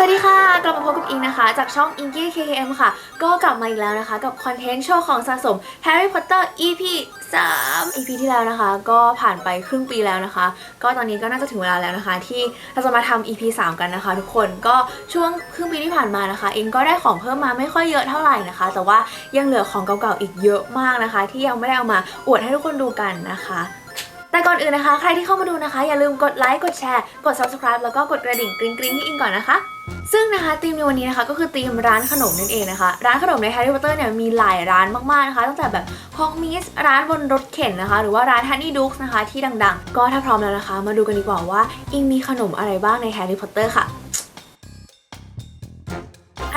สวัสดีค่ะ กลับมาพบกับอิงนะคะ จากช่อง i n k y KKM ค่ะ ก็กลับมาอีกแล้วนะคะ กับคอนเทนต์โชว์ของสะสม Harry Potter EP 3 EP ที่แล้วนะคะ ก็ผ่านไปครึ่งปีแล้วนะคะ ก็ตอนนี้ก็น่าจะถึงเวลาแล้วนะคะ ที่เราจะมาทำ EP 3 กันนะคะ ทุกคนก็ช่วงครึ่งปีที่ผ่านมานะคะเองก็ได้ของเพิ่มมาไม่ค่อยเยอะเท่าไหร่นะคะ แต่ว่ายังเหลือของเก่าๆอีกเยอะมากนะคะ ที่ยังไม่ได้เอามาอวดให้ทุกคนดูกันนะคะ แต่ก่อนอื่นนะคะ ใครที่เข้ามาดูนะคะ อย่าลืมกดไลค์ กดแชร์ กด subscribe แล้วก็กดกระดิ่งกริ๊งกริ๊งที่อิงก่อนนะคะ ซึ่งนะคะธีมในวันนี้นะคะก็คือธีมร้านขนมนั่นเองนะคะ ร้านขนมในแฮร์รี่พอตเตอร์เนี่ยมีหลายร้านมากๆนะคะ ตั้งแต่แบบฮอกมิสร้านบนรถเข็นนะคะ หรือว่าร้านฮันนี่ดุ๊กนะคะที่ดังๆ ก็ถ้าพร้อมแล้วนะคะ มาดูกันดีกว่าว่าอิงมีขนมอะไรบ้างในแฮร์รี่พอตเตอร์ค่ะ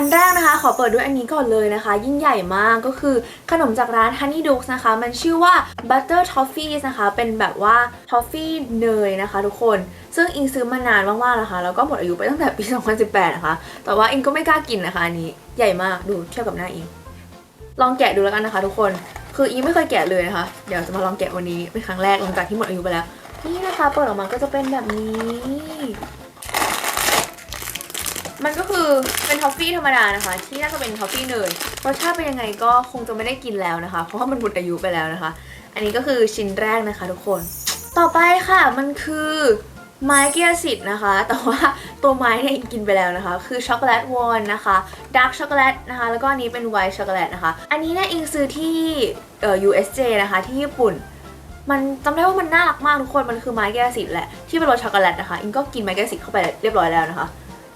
อันแรกนะคะขอเปิดด้วยอันนี้ก่อนเลยนะคะ ยิ่งใหญ่มากก็คือขนมจากร้าน Honey Dukes นะคะ มันชื่อว่า Butter Toffees นะคะ เป็นแบบว่า Toffee เนยนะคะ ทุกคน ซึ่งอิงซื้อมานานมากๆนะคะแล้วก็หมดอายุไปตั้งแต่ปี 2018 นะคะ แต่ว่าอิงก็ไม่กล้ากินนะคะอันนี้ใหญ่มากดูเทียบกับหน้าอิง ลองแกะดูแล้วกันนะคะ ทุกคนคืออิงไม่เคยแกะเลยนะคะ เดี๋ยวจะมาลองแกะวันนี้เป็นครั้งแรกหลังจากที่หมดอายุไปแล้ว นี่นะคะเปิดออกมาก็จะเป็นแบบนี้ มันก็คือเป็นทอฟฟี่ธรรมดานะคะ ที่น่าจะเป็นทอฟฟี่เนยรสชาติเป็นยังไงก็คงจะไม่ได้กินแล้วนะคะ เพราะว่ามันหมดอายุไปแล้วนะคะ อันนี้ก็คือชิ้นแรกนะคะ ทุกคน ต่อไปค่ะมันคือไม้เกียร์สิทธิ์นะคะ แต่ว่าตัวไม้เนี่ยกินไปแล้วนะคะ คือช็อกโกแลตวอนนะคะดาร์กช็อกโกแลตนะคะ แล้วก็อันนี้เป็นไวท์ช็อกโกแลตนะคะ อันนี้เนี่ยอิงซื้อที่เอ่อ USJ นะคะ ที่ญี่ปุ่น มันจำได้ว่ามันน่ารักมากทุกคน มันคือไม้แก้สิทธิ์แหละ ที่เป็นรสช็อกโกแลตนะคะ อิงก็กินไม้แก้สิทธิ์เข้าไปเรียบร้อยแล้วนะคะ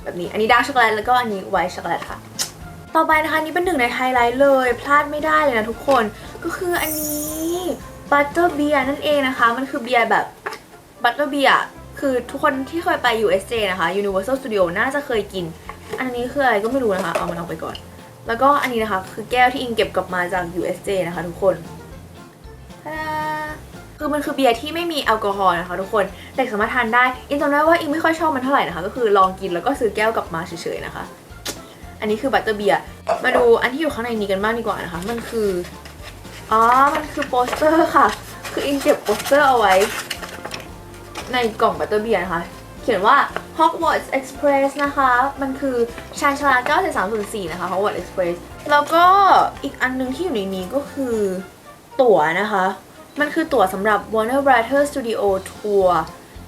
แบบนี้ อันนี้ดาร์กช็อกโกแลตแล้วก็อันนี้ไวท์ช็อกโกแลตค่ะ ต่อไปนะคะนนี้เป็นหนึ่งในไฮไลท์เลย พลาดไม่ได้เลยนะทุกคน ก็คืออันนี้บัตเตอร์เบียร์นั่นเองนะคะ มันคือเบียร์แบบบัตเตอร์เบียร์คือทุกคนที่เคยไป USJ นะคะ Universal Studio น่าจะเคยกิน อันนี้คืออะไรก็ไม่รู้นะคะ เอามันออกไปก่อน แล้วก็อันนี้นะคะ คือแก้วที่อิงเก็บกลับมาจาก USJ นะคะ ทุกคน คือมันคือเบียร์ที่ไม่มีแอลกอฮอล์นะคะทุกคนแต่สามารถทานได้อิงจำได้ว่าอิงไม่ค่อยชอบมันเท่าไหร่นะคะ ก็คือลองกินแล้วก็ซื้อแก้วกลับมาเฉยๆนะคะ อันนี้คือบัตเตอร์เบียร์มาดูอันที่อยู่ข้างในนี้กันบ้างดีกว่านะคะ มันคืออ๋อมันคือโปสเตอร์ค่ะ คืออิงเก็บโปสเตอร์เอาไว้ ในกล่องบัตเตอร์เบียร์นะคะเขียนว่า Hogwarts Express นะคะ มันคือชานชาลา9304 นะคะ Hogwarts Express แล้วก็อีกอันหนึงที่อยู่ในนี้ก็คือตั๋วนะคะ มันคือตั๋วสำหรับ Warner Brothers Studio Tour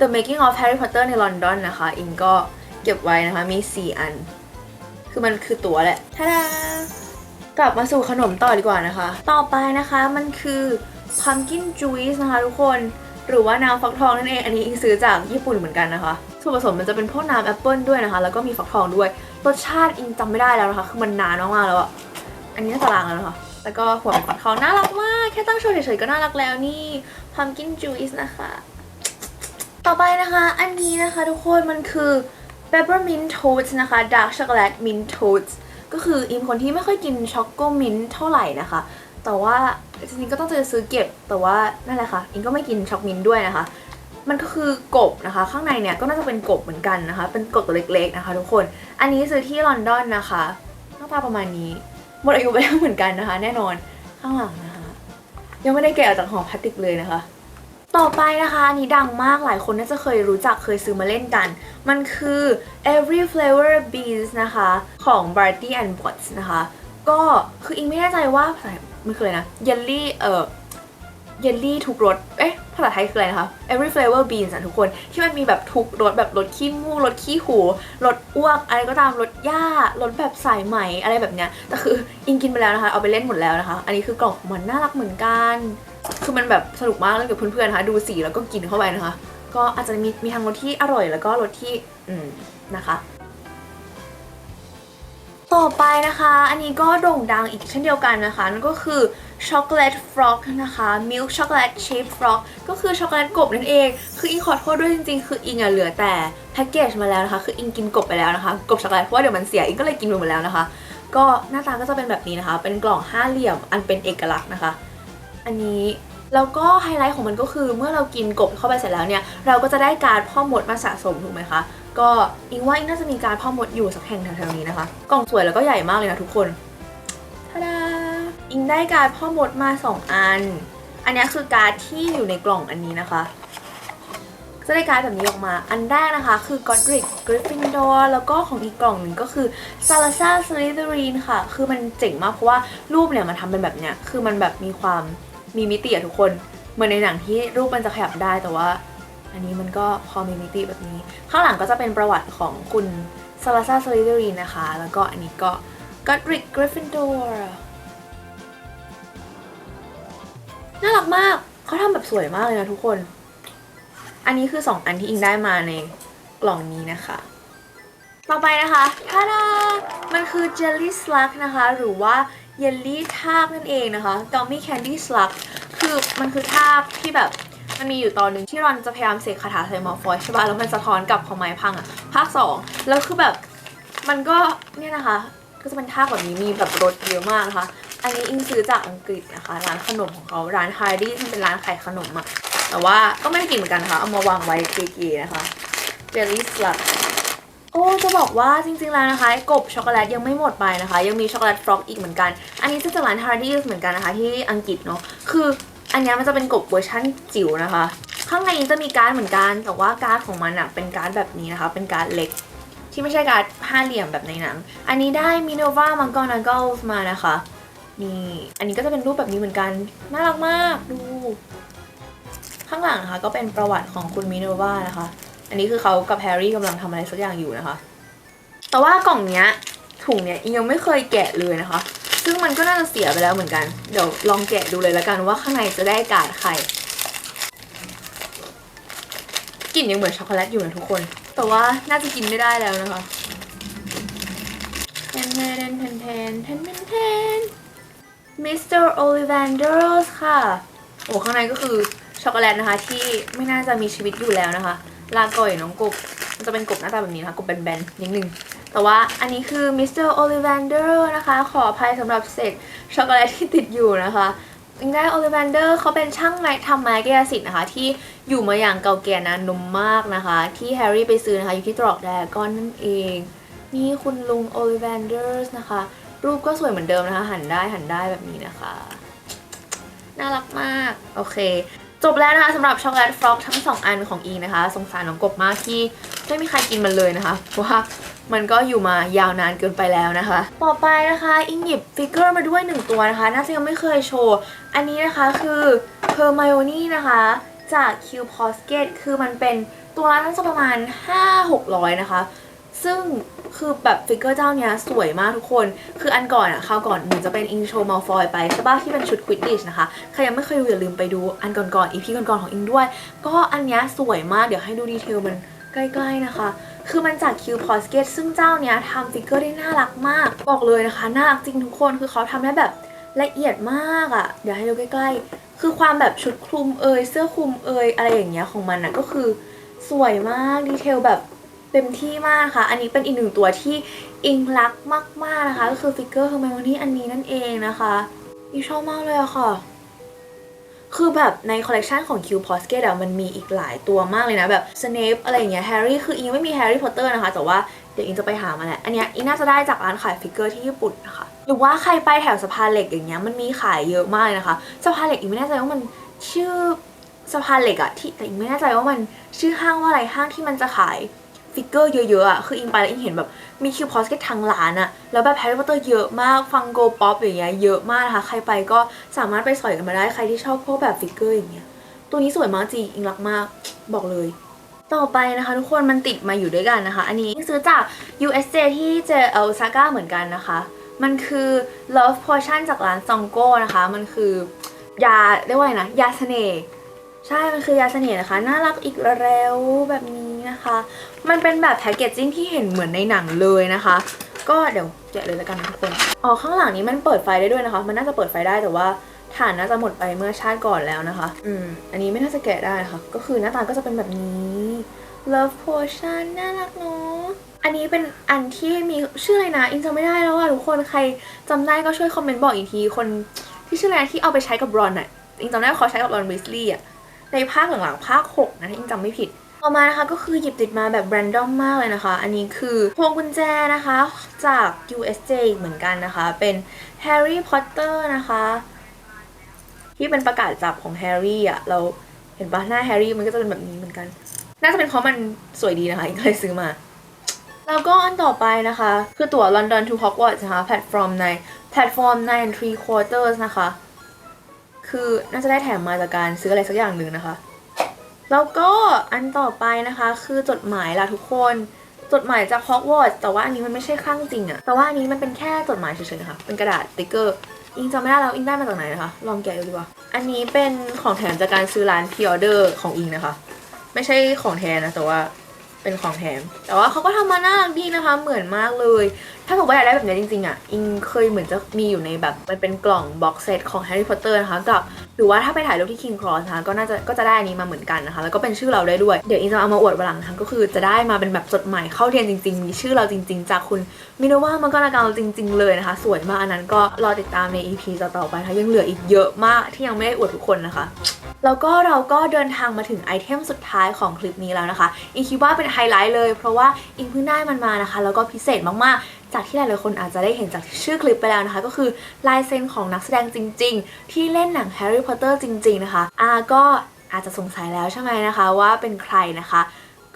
The Making of Harry Potter ในลอนดอนนะคะ อิงก็เก็บไว้นะคะ มี 4 อัน คือมันคือตั๋วแหละท่าดากลับมาสู่ขนมต่อดีกว่านะคะ ต่อไปนะคะมันคือ pumpkin juice นะคะทุกคน หรือว่าน้ำฟักทองนั่นเอง อันนี้อิงซื้อจากญี่ปุ่นเหมือนกันนะคะ ส่วนผสมมันจะเป็นพวกน้ำแอปเปิลด้วยนะคะ แล้วก็มีฟักทองด้วย รสชาติอิงจำไม่ได้แล้วนะคะ คือมันนานมากๆแล้วอะอันนี้น่าจะลางแล้วนะคะ แล้วก็หัวเป็นฟักทองน่ารักมาก แค่ตั้งโชว์เฉยๆก็น่ารักแล้วนี่ pumpkin juice นะคะ ต่อไปนะคะ อันนี้นะคะทุกคนมันคือ peppermint toast นะคะ dark chocolate mint toast ก็คืออิมคนที่ไม่ค่อยกินช็อกโกมินเท่าไหร่นะคะ แต่ว่าจริงๆก็ต้องจะซื้อเก็บ แต่ว่านั่นแหละค่ะ อิงก็ไม่กินช็อกมินด้วยนะคะ มันก็คือกบนะคะ ข้างในเนี่ยก็น่าจะเป็นกบเหมือนกันนะคะ เป็นกบตัวเล็กๆนะคะ ทุกคน อันนี้ซื้อที่ลอนดอนนะคะหน้าตาประมาณนี้ หมดอายุไปแล้วเหมือนกันนะคะ แน่นอนข้างหลังนะคะ ยังไม่ได้แกะออกจากห่อพลาสติกเลยนะคะ ต่อไปนะคะนี้ดังมากหลายคนน่าจะเคยรู้จักเคยซื้อมาเล่นกัน มันคือ every flavor beans นะคะ ของ Barty and Bots นะคะ ก็คืออิงไม่แน่ใจว่าภาษามันคืออะไรนะเยลลี่เอ่อ เยลลี่ทุกรส เอ๊ะ ภาษาไทยคืออะไรนะคะ every flavor beans อะทุกคน ที่มันมีแบบทุกรสแบบรสขี้มูกรสขี้หูรสอ้วก อะไรก็ตามรสหญ้ารสแบบสายไหมอะไรแบบเนี้ย แต่คืออิงกินไปแล้วนะคะ เอาไปเล่นหมดแล้วนะคะ อันนี้คือกล่องของมันน่ารักเหมือนกัน คือมันแบบสนุกมากเล่นกับเพื่อนๆนะคะ ดูสีแล้วก็กินเข้าไปนะคะ ก็อาจจะมีมีทั้งรสที่อร่อยแล้วก็รสที่ อืม นะคะต่อไปนะคะ อันนี้ก็โด่งดังอีกเช่นเดียวกันนะคะ นั่นก็คือ ช็อกโกแลตฟรอกนะคะมิลค์ช็อกโกแลตชีฟฟรอกก็คือช็อกโกแลตกบนั่นเอง คืออิงขอโทษด้วยจริงๆ คืออิงอะเหลือแต่แพ็กเกจมาแล้วนะคะ คืออิงกินกบไปแล้วนะคะ กบช็อกโกแลตเพราะว่าเดี๋ยวมันเสียอิงก็เลยกินไปหมดแล้วนะคะ ก็หน้าตาก็จะเป็นแบบนี้นะคะ เป็นกล่องห้าเหลี่ยมอันเป็นเอกลักษณ์นะคะ อันนี้แล้วก็ไฮไลท์ของมันก็คือเมื่อเรากินกบเข้าไปเสร็จแล้วเนี่ย เราก็จะได้การพ่อมดมาสะสมถูกไหมคะ ก็อิงว่าอิงน่าจะมีการพ่อมดอยู่สักแห่งแถวๆนี้นะคะ กล่องสวยแล้วก็ใหญ่มากเลยนะทุกคนทาดา อิงได้การพ่อมดมา 2 อัน อันนี้คือการดที่อยู่ในกล่องอันนี้นะคะจะได้การ์ดแบบนี้ออกมา อันแรกนะคะ คือ Godric Gryffindor แล้วก็ของอีกกล่องหนึ่งก็คือ Salazar Slytherin ค่ะ คือมันเจ๋งมากเพราะว่ารูปเนี่ยมันทำเป็นแบบเนี้ย คือมันแบบมีความมีมิติอะทุกคน เหมือนในหนังที่รูปมันจะขยับได้แต่ว่า อันนี้มันก็พอมีมิติแบบนี้ ข้างหลังก็จะเป็นประวัติของคุณ Salazar Slytherin นะคะ แล้วก็อันนี้ก็ Godric Gryffindor น่ น่ารักมาก เขาทำแบบสวยมากเลยนะทุกคน อันนี้คือ 2 อันที่อิงได้มาในกล่องนี้นะคะ ต่อไปนะคะทาดามันคือ Jelly Slug นะคะ หรือว่าเยลลี่ทากนั่นเองนะคะ Gummy Candy Slug คือมันคือทากที่แบบมันมีอยู่ตอนหนึ่งที่รอนจะพยายามเสกคาถาใส่มอฟอยใช่ป่ะ แล้วมันสะท้อนกลับของไม้พังอะภาค 2 แล้วคือแบบมันก็เนี่ยนะคะ ก็จะเป็นท่าแบบนี้มีแบบรสเยอะมากนะคะ อันนี้อิงซื้อจากอังกฤษนะคะ ร้านขนมของเขาร้าน Hardy ที่เป็นร้านขายขนมอะแต่ว่าก็ไม่ได้กินเหมือนกันนะคะเอามาวางไว้เก๋ๆนะคะเจลลี่สลัดโอ้จะบอกว่าจริงๆแล้วนะคะกบช็อกโกแลตยังไม่หมดไปนะคะ ยังมีช็อกโกแลตฟรอกอีกเหมือนกัน อันนี้จะจากร้าน Hardy เหมือนกันนะคะ ที่อังกฤษเนาะคืออันนี้มันจะเป็นกบเวอร์ชั่นจิ๋วนะคะ ข้างในจะมีการ์ดเหมือนกันแต่ว่าการ์ดของมันอะเป็นการ์ดแบบนี้นะคะ เป็นการ์ดเล็กที่ไม่ใช่การ์ดห้าเหลี่ยมแบบในหนัง อันนี้ได้มิโนวามังกรนังเกิลมานะคะ นี่อันนี้ก็จะเป็นรูปแบบนี้เหมือนกัน น่ารักมากดู ข้างหลังนะคะก็เป็นประวัติของคุณมิโนวานะคะ อันนี้คือเขากับแฮร์รี่กำลังทำอะไรสักอย่างอยู่นะคะ แต่ว่ากล่องเนี้ยถุงเนี้ยยังไม่เคยแกะเลยนะคะ ซึ่งมันก็น่าจะเสียไปแล้วเหมือนกัน เดี๋ยวลองแกะดูเลยละกันว่าข้างในจะได้การ์ดใครกลิ่นยังเหมือนช็อกโกแลตอยู่นะทุกคน แต่ว่าน่าจะกินไม่ได้แล้วนะคะแทนแทนแทนแทนแทนแทนแทน มิสเตอร์โอลิแวนเดอร์สค่ะ โอ้ข้างในก็คือช็อกโกแลตนะคะ ที่ไม่น่าจะมีชีวิตอยู่แล้วนะคะ ลาก่อยน้องกบ มันจะเป็นกบหน้าตาแบบนี้นะคะ กบแบนๆ นิดนึง แต่ว่าอันนี้คือมิสเตอร์โอลิแวนเดอร์นะคะ ขออภัยสำหรับเศษช็อกโกแลตที่ติดอยู่นะคะยังได้โอลิแวนเดอร์เขาเป็นช่างไม้ทำไม้กายสิทธิ์นะคะ ที่อยู่มาอย่างเก่าแก่นานนมมากนะคะ ที่แฮร์รี่ไปซื้อนะคะ อยู่ที่ตรอกแดกอนนั่นเอง นี่คุณลุงโอลิแวนเดอร์นะคะ รูปก็สวยเหมือนเดิมนะคะ หันได้หันได้แบบนี้นะคะ น่ารักมาก โอเค จบแล้วนะคะสำหรับช็อกโกแลตฟรอกทั้ง 2 อันของอิงนะคะ สงสารน้องกบมากที่ไม่มีใครกินมันเลยนะคะ เพราะว่ามันก็อยู่มายาวนานเกินไปแล้วนะคะ ต่อไปนะคะอิงหยิบฟิกเกอร์มาด้วย 1 ตัวนะคะ น่าจะยังไม่เคยโชว์ อันนี้นะคะคือเพอร์ม o ย n นะคะ จาก Q p o s k e t คือมันเป็นตัวละน่าจะประมาณ 5-600 นะคะ ซึ่งคือแบบฟิกเกอร์เจ้าเนี้ยสวยมากทุกคน คืออันก่อนอะคราวก่อนหนูจะเป็นอิงโชว์มัลฟอยไปใช่ปะที่เป็นชุดควิดดิชนะคะ ใครยังไม่เคยดูอย่าลืมไปดูอันก่อนๆอีพีก่อนๆของอิงด้วย ก็อันเนี้ยสวยมากเดี๋ยวให้ดูดีเทลมันใกล้ๆนะคะ คือมันจาก Q p o s k e t ซึ่งเจ้าเนี้ยทำฟิกเกอร์ได้น่ารักมาก บอกเลยนะคะ น่ารักจริงทุกคน คือเขาทำได้แบบละเอียดมากอะเดี๋ยวให้ดูใกล้ ๆ คือความแบบชุดคลุมเอยเสื้อคลุมเอยอะไรอย่างเงี้ยของมันอะก็คือสวยมากดีเทลแบบ เต็มที่มากค่ะ อันนี้เป็นอีกหนึ่งตัวที่อิงรักมากๆนะคะ ก็คือฟิกเกอร์ Hermione อันนี้นั่นเองนะคะอิงชอบมากเลยอะค่ะ คือแบบในคอลเลกชันของ Q p o s k e t อะมันมีอีกหลายตัวมากเลยนะแบบ Snape อะไรอย่างเงี้ย Harry คืออิงไม่มี Harry Potter นะคะแต่ว่าเดี๋ยวอิงจะไปหามาแหละ อันเนี้ยอิงน่าจะได้จากร้านขายฟิกเกอร์ที่ญี่ปุ่นนะคะ หรือว่าใครไปแถวสะพานเหล็กอย่างเงี้ยมันมีขายเยอะมากเลยนะคะสะพานเหล็กอิงไม่แน่ใจว่ามันชื่อสะพานเหล็กอะที่แต่อิงไม่แน่ใจว่ามันชื่อห้างว่าอะไรห้างที่มันจะขาย ฟิกเกอร์เยอะๆอะคืออิงไปแล้วอิงเห็นแบบมีคิวพอสเก็ตทั้งร้านอะแล้วแบบแฮร์รี่พอตเตอร์เยอะมากฟังโกป๊อปอย่างเงี้ยเยอะมากนะคะ ใครไปก็สามารถไปสอยกันมาได้ใครที่ชอบพวกแบบฟิกเกอร์อย่างเงี้ยตัวนี้สวยมากจริงอิงรักมากบอกเลย ต่อไปนะคะ ทุกคนมันติดมาอยู่ด้วยกันนะคะ อันนี้อิงซื้อจาก USJ ที่เจอโอซาก้าเหมือนกันนะคะ มันคือ Love Potion จากร้านซองโก้นะคะ มันคือยาเรียกว่าไงนะยาเสน่ห์ใช่ มันคือยาเสน่ห์นะคะ น่ารักอีกแล้วแบบนี้ นะคะ มันเป็นแบบแพคเกจจิ้งที่เห็นเหมือนในหนังเลยนะคะ ก็เดี๋ยวแกะเลยแล้วกันนะทุกคนอ๋อข้างหลังนี้มันเปิดไฟได้ด้วยนะคะ มันน่าจะเปิดไฟได้แต่ว่าฐานน่าจะหมดไปเมื่อชาติก่อนแล้วนะคะ อืม อันนี้ไม่น่าจะแกะได้นะคะ ก็คือหน้าตาก็จะเป็นแบบนี้ Love Potion น่ารักเนาะ อันนี้เป็นอันที่มีชื่ออะไรนะ อินจำไม่ได้แล้วอะทุกคน ใครจำได้ก็ช่วยคอมเมนต์บอกอีกที คนที่ชื่ออะไรที่เอาไปใช้กับรอนอะอิงจำได้ว่าเขาใช้กับรอนวิสลีย์อะในภาคหลังๆภาค 6 นะถ้าอิงจำไม่ผิด ต่อมานะคะก็คือหยิบติดมาแบบ r รนดอมมากเลยนะคะ อันนี้คือพวงกุญแจนะคะจาก USJ เหมือนกันนะคะ เป็น Harry Potter นะคะ ที่เป็นประกาศจับของแฮร์รี่อะ เราเห็นปะหน้าแฮร์รี่มันก็จะเป็นแบบนี้เหมือนกัน น่าจะเป็นเพราะมันสวยดีนะคะก็เลยซื้อมาแล้วก็อันต่อไปนะคะ คือตั๋ว London to Hogwarts นะคะแพลตฟอร์มในแพลตฟอร์ม nine and 3 quarters นะคะ คือน่าจะได้แถมมาจากการซื้ออะไรสักอย่างหนึ่งนะคะ แล้วก็อันต่อไปนะคะคือจดหมายล่ะทุกคนจดหมายจากฮอกวอตส์แต่ว่าอันนี้มันไม่ใช่ข้างจริงอะแต่ว่าอันนี้มันเป็นแค่จดหมายเฉยๆนะคะเป็นกระดาษติ๊กเกอร์อิงจำไม่ได้แล้วอิงได้มาจากไหนนะคะลองแกะดูดีกว่าอันนี้เป็นของแถมจากการซื้อร้านพิออเดอร์ของอิงนะคะ ไม่ใช่ของแทนนะแต่ว่า เป็นของแถม แต่ว่าเขาก็ทำมาน่ารักดีนะคะ เหมือนมากเลย ถ้าเกิว่าอยากได้แบบนี้จริงๆอะ อิงเคยเหมือนจะมีอยู่ในแบบ มันเป็นกล่องบ็อกเซตของแฮร์รี่พอตเตอร์นะคะกับหรือว่าถ้าไปถ่ายรูปที่ King Cross นะคะก็น่าจะก็จะได้อันนี้มาเหมือนกันนะคะ แล้วก็เป็นชื่อเราได้ด้วย เดี๋ยวอิงจะเอามาอวดวันหลังนะคะก็คือจะได้มาเป็นแบบจดหมายเข้าเรียนจริง ๆ มีชื่อเราจริง ๆ จากคุณมิโนวามังกรนากาจริง ๆ เลยนะคะ สวยมากอันนั้นก็รอติดตามใน EP ต่อๆไปนะคะยังเหลืออีกเยอะมากที่ยังไม่ได้อวดทุกคนนะคะ แล้วก็เราก็เดินทางมาถึงไอเทมสุดท้ายของคลิปนี้แล้วนะคะ อิงคิดว่าเป็นไฮไลท์เลย เพราะว่าอิงเพิ่งได้มันมานะคะ แล้วก็พิเศษมากๆ จากที่หลายๆคนอาจจะได้เห็นจากชื่อคลิปไปแล้วนะคะ ก็คือลายเซ็นของนักแสดงจริง ๆ ที่เล่นหนังแฮร์รี่พอตเตอร์จริง ๆ นะคะอาก็อาจจะสงสัยแล้วใช่ไหมนะคะว่าเป็นใครนะคะ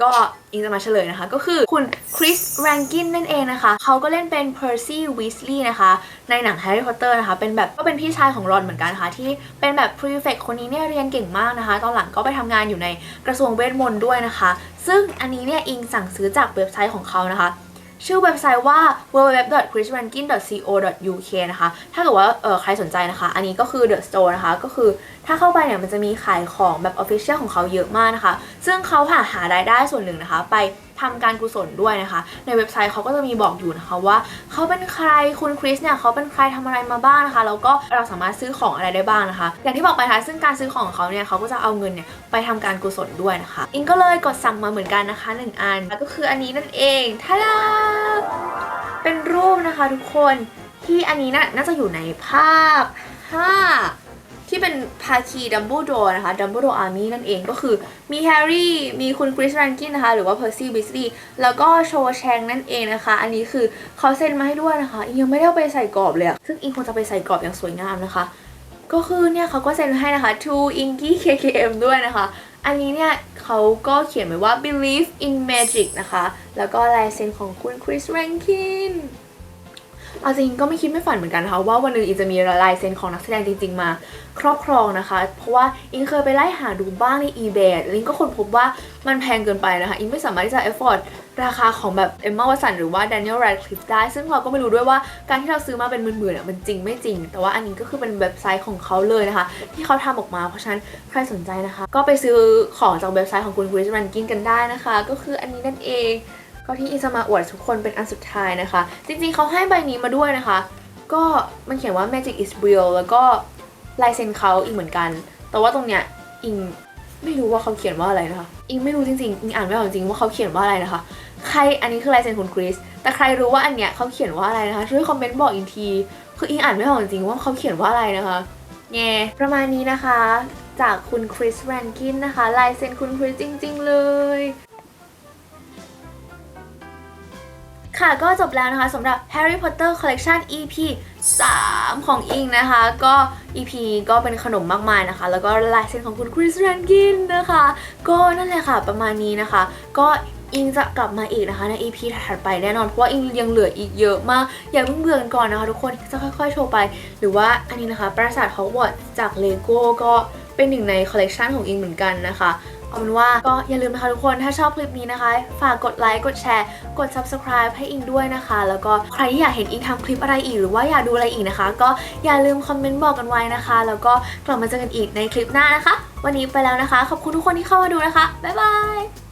ก็อิงจะมาเฉลยนะคะ ก็คือคุณคริสแรงกินนั่นเองนะคะ เขาก็เล่นเป็นเพอร์ซี่วิสลีย์นะคะ ในหนังแฮร์รี่พอตเตอร์นะคะ เป็นแบบก็เป็นพี่ชายของรอนเหมือนกันนะคะที่เป็นแบบพรีเฟคคนนี้เนี่ยเรียนเก่งมากนะคะ ตอนหลังก็ไปทำงานอยู่ในกระทรวงเวทมนต์ด้วยนะคะ ซึ่งอันนี้เนี่ยอิงสั่งซื้อจากเว็บไซต์ของเขานะคะ ชื่อเว็บไซต์ว่า www.chrisrankin.co.uk นะคะ ถ้าเกิดว่าเออใครสนใจนะคะ อันนี้ก็คือ The Store นะคะ ก็คือถ้าเข้าไปเนี่ยมันจะมีขายของแบบ Official ของเขาเยอะมากนะคะ ซึ่งเขาหาหารายได้ส่วนหนึ่งนะคะ ไป ทำการกุศลด้วยนะคะ ในเว็บไซต์เขาก็จะมีบอกอยู่นะคะว่าเขาเป็นใครคุณคริสเนี่ยเขาเป็นใครทำอะไรมาบ้างนะคะแล้วก็เราสามารถซื้อของอะไรได้บ้างนะคะ อย่างที่บอกไปนะคะซึ่งการซื้อของของเขาเนี่ยเขาก็จะเอาเงินเนี่ยไปทำการกุศลด้วยนะคะ อิงก็เลยกดสั่งมาเหมือนกันนะคะหนึ่งอันแล้วก็คืออันนี้นั่นเองท่าดาเป็นรูปนะคะทุกคนที่อันนี้น่ะน่าจะอยู่ในภาค5 ที่เป็นภาคีดัมเบิลดอร์นะคะดัมเบิลดอร์อาร์มี่นั่นเองก็คือมีแฮร์รี่มีคุณคริสแรนกินนะคะหรือว่าเพอร์ซี่บิสลีย์แล้วก็โชว์แชงนั่นเองนะคะ อันนี้คือเขาเซ็นมาให้ด้วยนะคะยังไม่ได้เอาไปใส่กรอบเลยซึ่งอิงคงจะไปใส่กรอบอย่างสวยงามนะคะ ก็คือเนี่ยเขาก็เซ็นให้นะคะ to Inky KKM ด้วยนะคะ อันนี้เนี่ยเขาก็เขียนไว้ว่า believe in magic นะคะ แล้วก็ลายเซ็นของคุณคริสแรงกิน เอาจริงก็ไม่คิดไม่ฝันเหมือนกันนะคะว่าวันหนึ่งอิงจะมีลายเซ็นของนักแสดงจริง ๆ มา ครอบครองนะคะ เพราะว่าอิงเคยไปไล่หาดูบ้างใน eBay แล้วอิงก็ค้นพบว่ามันแพงเกินไปนะคะ อิงไม่สามารถที่จะ afford ราคาของแบบเอมมาวัสันหรือว่า Daniel Radcliffe ได้ ซึ่งเราก็ไม่รู้ด้วยว่าการที่เราซื้อมาเป็นหมื่นๆอะมันจริงไม่จริง แต่ว่าอันนี้ก็คือเป็นเว็บไซต์ของเขาเลยนะคะ ที่เขาทำออกมา เพราะฉะนั้นใครสนใจนะคะ ก็ไปซื้อของจากเว็บไซต์ของคุณคริสแรนกินกันได้นะคะ ก็คืออันนี้นั่นเอง ก็ที่อิจะมาอวดทุกคนเป็นอันสุดท้ายนะคะ จริงๆเขาให้ใบนี้มาด้วยนะคะ ก็มันเขียนว่า magic is real แล้วก็ลายเซ็นเขาอีกเหมือนกัน แต่ว่าตรงเนี้ยอิงไม่รู้ว่าเขาเขียนว่าอะไรนะคะ อิงไม่รู้จริงๆ อิงอ่านไม่ออกจริงๆว่าเขาเขียนว่าอะไรนะคะ ใครอันนี้คือลายเซ็นคุณคริส แต่ใครรู้ว่าอันเนี้ยเขาเขียนว่าอะไรนะคะช่วยคอมเมนต์บอกอีกที คืออิงอ่านไม่ออกจริงๆว่าเขาเขียนว่าอะไรนะคะแง่ประมาณนี้นะคะ จากคุณคริสแรนกินนะคะลายเซ็นคุณคริสจริง ๆ เลย ค่ะก็จบแล้วนะคะสำหรับ Harry Potter Collection EP 3 ของอิงนะคะ ก็ EP ก็เป็นขนมมากมายนะคะ แล้วก็ลายเซ็นของคุณคริสแรนกินนะคะ ก็นั่นแหละค่ะประมาณนี้นะคะ ก็อิงจะกลับมาอีกนะคะใน EP ถัดไปแน่นอน เพราะว่าอิงยังเหลืออีกเยอะมาก อย่าเพิ่งเบื่อกันก่อนนะคะ ทุกคนจะค่อยๆโชว์ไป หรือว่าอันนี้นะคะ ปราสาทฮอกวอตส์จากเลโก้ก็เป็นหนึ่งในคอลเลกชันของอิงเหมือนกันนะคะ เอาเป็นว่าก็อย่าลืมนะคะทุกคนถ้าชอบคลิปนี้นะคะ ฝากกดไลค์กดแชร์ กด subscribe ให้อิงด้วยนะคะ แล้วก็ใครที่อยากเห็นอิงทำคลิปอะไรอีกหรือว่าอยากดูอะไรอีกนะคะ ก็อย่าลืมคอมเมนต์บอกกันไว้นะคะ แล้วก็กลับมาเจอกันอีกในคลิปหน้านะคะ วันนี้ไปแล้วนะคะ ขอบคุณทุกคนที่เข้ามาดูนะคะบ๊ายบาย